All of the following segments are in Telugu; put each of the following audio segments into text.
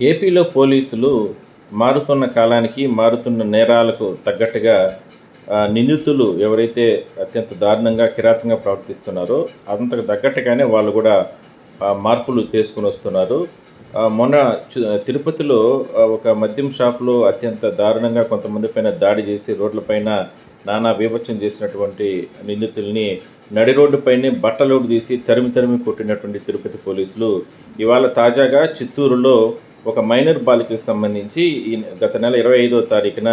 ఏపీలో పోలీసులు మారుతున్న కాలానికి మారుతున్న నేరాలకు తగ్గట్టుగా నిందితులు ఎవరైతే అత్యంత దారుణంగా కిరాతకంగా ప్రవర్తిస్తున్నారో అంతకు తగ్గట్టుగానే వాళ్ళు కూడా మార్పులు తీసుకుని వస్తున్నారు. మొన్న తిరుపతిలో ఒక మద్యం షాపులో అత్యంత దారుణంగా కొంతమంది పైన దాడి చేసి రోడ్లపైన నానా బీభత్సం చేసినటువంటి నిందితుల్ని నడి రోడ్డుపైనే బట్టలోడు తీసి తరిమి తరిమి కొట్టినటువంటి తిరుపతి పోలీసులు ఇవాళ తాజాగా చిత్తూరులో ఒక మైనర్ బాలికకి సంబంధించి ఈ గత నెల ఇరవై ఐదో తారీఖున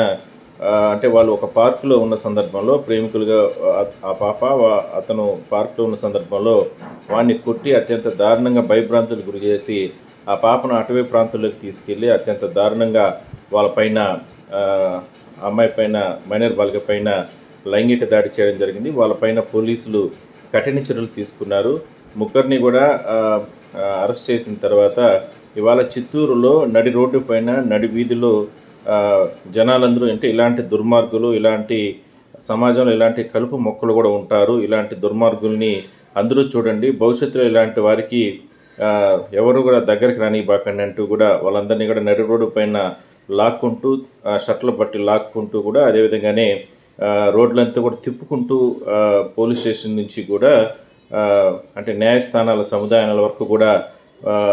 అంటే వాళ్ళు ఒక పార్కులో ఉన్న సందర్భంలో ప్రేమికులుగా ఆ- పాప అతను పార్కులో ఉన్న సందర్భంలో వాడిని కొట్టి అత్యంత దారుణంగా భయభ్రాంతులకు గురి చేసి ఆ పాపను అటవీ ప్రాంతంలోకి తీసుకెళ్ళి అత్యంత దారుణంగా వాళ్ళపైన అమ్మాయి పైన మైనర్ బాలిక పైన లైంగిక దాడి చేయడం జరిగింది. వాళ్ళపైన పోలీసులు కఠిన చర్యలు తీసుకున్నారు. ముగ్గురిని కూడా అరెస్ట్ చేసిన తర్వాత ఇవాళ చిత్తూరులో నడి రోడ్డు పైన నడి వీధిలో జనాలందరూ అంటే ఇలాంటి దుర్మార్గులు ఇలాంటి సమాజంలో ఇలాంటి కలుపు మొక్కలు కూడా ఉంటారు. ఇలాంటి దుర్మార్గుల్ని అందరూ చూడండి. భవిష్యత్తులో ఇలాంటి వారికి ఎవరు కూడా దగ్గరికి రానివ్వకండి అంటూ కూడా వాళ్ళందరినీ కూడా నడి రోడ్డు పైన లాక్కుంటూ ఆ, షర్ట్లు లాక్కుంటూ కూడా అదేవిధంగానే రోడ్లంతా కూడా తిప్పుకుంటూ పోలీస్ స్టేషన్ నుంచి కూడా అంటే న్యాయస్థానాల సముదాయాల వరకు కూడా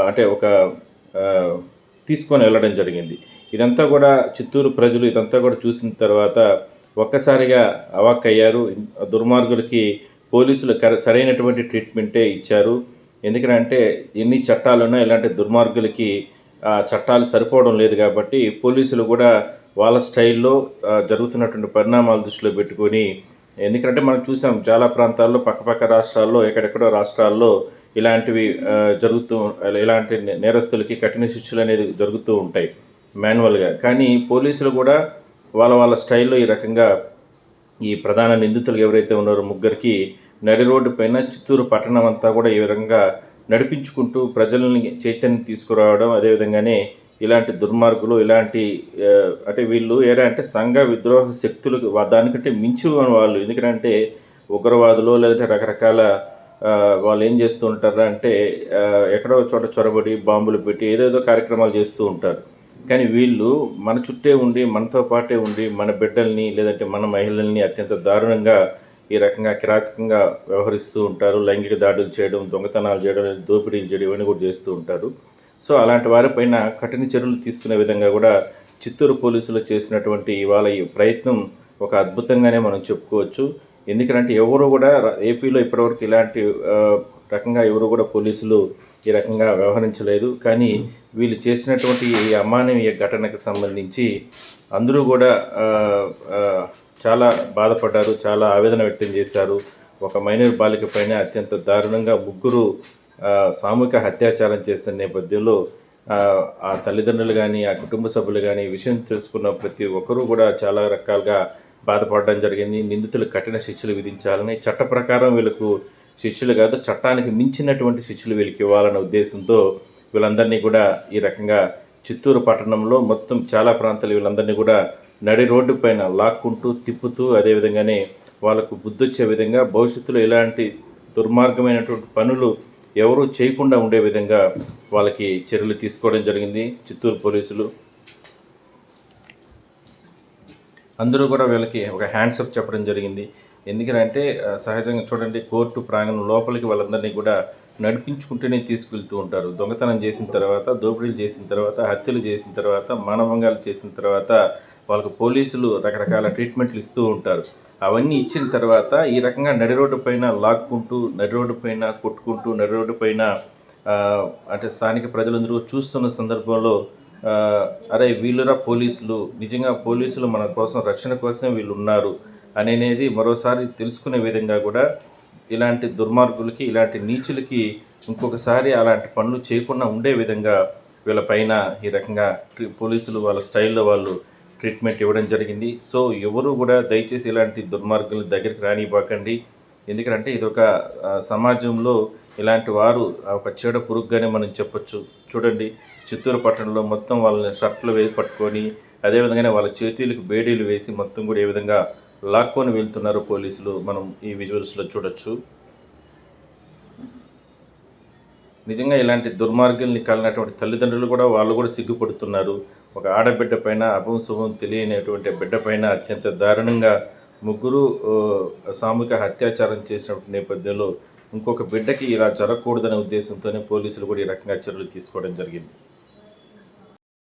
అంటే ఒక తీసుకొని వెళ్ళడం జరిగింది. ఇదంతా కూడా చిత్తూరు ప్రజలు ఇదంతా కూడా చూసిన తర్వాత ఒక్కసారిగా అవాక్కయ్యారు. దుర్మార్గులకి పోలీసులు సరైనటువంటి ట్రీట్మెంటే ఇచ్చారు. ఎందుకంటే ఎన్ని చట్టాలున్నా ఇలాంటి దుర్మార్గులకి చట్టాలు సరిపోవడం లేదు కాబట్టి పోలీసులు కూడా వాళ్ళ స్టైల్లో జరుగుతున్నటువంటి పరిణామాలు దృష్టిలో పెట్టుకొని ఎందుకంటే మనం చూసాం చాలా ప్రాంతాల్లో పక్కపక్క రాష్ట్రాల్లో ఎక్కడెక్కడో రాష్ట్రాల్లో ఇలాంటివి జరుగుతూ ఇలాంటి నేరస్తులకి కఠిన శిక్షలు అనేది జరుగుతూ ఉంటాయి మాన్యువల్గా. కానీ పోలీసులు కూడా వాళ్ళ వాళ్ళ స్టైల్లో ఈ రకంగా ఈ ప్రధాన నిందితులు ఎవరైతే ఉన్నారో ముగ్గురికి నడి రోడ్డు పైన చిత్తూరు పట్టణం అంతా కూడా ఈ విధంగా నడిపించుకుంటూ ప్రజల్ని చైతన్యం తీసుకురావడం అదేవిధంగానే ఇలాంటి దుర్మార్గులు ఇలాంటి అంటే వీళ్ళు ఏరా అంటే సంఘ విద్రోహ శక్తులు దానికంటే మించి వాళ్ళు. ఎందుకంటే ఉగ్రవాదులు లేదంటే రకరకాల వాళ్ళు ఏం చేస్తూ ఉంటారు అంటే ఎక్కడో చోట చొరబడి బాంబులు పెట్టి ఏదేదో కార్యక్రమాలు చేస్తూ ఉంటారు. కానీ వీళ్ళు మన చుట్టే ఉండి మనతో పాటే ఉండి మన బిడ్డల్ని లేదంటే మన మహిళల్ని అత్యంత దారుణంగా ఈ రకంగా కిరాతకంగా వ్యవహరిస్తూ ఉంటారు. లైంగిక దాడులు చేయడం దొంగతనాలు చేయడం దోపిడీలు చేయడం ఇవన్నీ కూడా చేస్తూ ఉంటారు. సో అలాంటి వారిపైన కఠిన చర్యలు తీసుకునే విధంగా కూడా చిత్తూరు పోలీసులు చేసినటువంటి ఇవాళ ఈ ప్రయత్నం ఒక అద్భుతంగానే మనం చెప్పుకోవచ్చు. ఎందుకంటే ఎవరు కూడా ఏపీలో ఇప్పటివరకు ఇలాంటి రకంగా ఎవరు కూడా పోలీసులు ఈ రకంగా వ్యవహరించలేదు. కానీ వీళ్ళు చేసినటువంటి ఈ అమానవీయ ఘటనకు సంబంధించి అందరూ కూడా చాలా బాధపడ్డారు చాలా ఆవేదన వ్యక్తం చేశారు. ఒక మైనర్ బాలిక పైన అత్యంత దారుణంగా ముగ్గురు సామూహిక అత్యాచారం చేసిన నేపథ్యంలో ఆ, తల్లిదండ్రులు కానీ ఆ కుటుంబ సభ్యులు కానీ విషయం తెలుసుకున్న ప్రతి ఒక్కరూ కూడా చాలా రకాలుగా బాధపడడం జరిగింది. నిందితులు కఠిన శిక్షలు విధించాలని చట్ట ప్రకారం వీళ్ళకు శిక్షలు కాదు చట్టానికి మించినటువంటి శిక్షలు వీళ్ళకి ఇవ్వాలనే ఉద్దేశంతో వీళ్ళందరినీ కూడా ఈ రకంగా చిత్తూరు పట్టణంలో మొత్తం చాలా ప్రాంతాలు వీళ్ళందరినీ కూడా నడి రోడ్డు పైన లాక్కుంటూ తిప్పుతూ అదేవిధంగానే వాళ్ళకు బుద్ధొచ్చే విధంగా భవిష్యత్తులో ఇలాంటి దుర్మార్గమైనటువంటి పనులు ఎవరూ చేయకుండా ఉండే విధంగా వాళ్ళకి చర్యలు తీసుకోవడం జరిగింది. చిత్తూరు పోలీసులు అందరూ కూడా వీళ్ళకి ఒక హ్యాండ్సప్ చెప్పడం జరిగింది. ఎందుకంటే సహజంగా చూడండి కోర్టు ప్రాంగణం లోపలికి వాళ్ళందరినీ కూడా నడిపించుకుంటూనే తీసుకెళ్తూ ఉంటారు. దొంగతనం చేసిన తర్వాత దోపిడీలు చేసిన తర్వాత హత్యలు చేసిన తర్వాత మానవంగాలు చేసిన తర్వాత వాళ్ళకు పోలీసులు రకరకాల ట్రీట్మెంట్లు ఇస్తూ ఉంటారు. అవన్నీ ఇచ్చిన తర్వాత ఈ రకంగా నడి రోడ్డు పైన లాక్కుంటూ నడి రోడ్డు పైన కొట్టుకుంటూ నడి రోడ్డు పైన అంటే స్థానిక ప్రజలందరూ చూస్తున్న సందర్భంలో అరే వీళ్ళురా పోలీసులు. నిజంగా పోలీసులు మన కోసం రక్షణ కోసం వీళ్ళు ఉన్నారు అనేది మరోసారి తెలుసుకునే విధంగా కూడా ఇలాంటి దుర్మార్గులకి ఇలాంటి నీచులకి ఇంకొకసారి అలాంటి పనులు చేయకుండా ఉండే విధంగా వీళ్ళపైన ఈ రకంగా పోలీసులు వాళ్ళ స్టైల్లో వాళ్ళు ట్రీట్మెంట్ ఇవ్వడం జరిగింది. సో ఎవరు కూడా దయచేసి ఇలాంటి దుర్మార్గుల దగ్గరికి రానివ్వకండి. ఎందుకంటే ఇది ఒక సమాజంలో ఇలాంటి వారు ఒక చీడ పురుగ్గానే మనం చెప్పొచ్చు. చూడండి చిత్తూరు పట్టణంలో మొత్తం వాళ్ళని షర్ట్లు వేసి పట్టుకొని అదేవిధంగానే వాళ్ళ చేతులకు బేడీలు వేసి మొత్తం కూడా ఏ విధంగా లాక్కొని వెళ్తున్నారు పోలీసులు మనం ఈ విజువల్స్లో చూడొచ్చు. నిజంగా ఇలాంటి దుర్మార్గుల్ని కలిగినటువంటి తల్లిదండ్రులు కూడా వాళ్ళు కూడా సిగ్గుపడుతున్నారు. ఒక ఆడబిడ్డ పైన అభం శుభం తెలియనటువంటి బిడ్డ పైన అత్యంత దారుణంగా ముగ్గురు సామూహిక అత్యాచారం చేసినటువంటి నేపథ్యంలో ఇంకొక బిడ్డకి ఇలా జరగకూడదనే ఉద్దేశంతోనే పోలీసులు కూడా ఈ రకంగా చర్యలు తీసుకోవడం జరిగింది.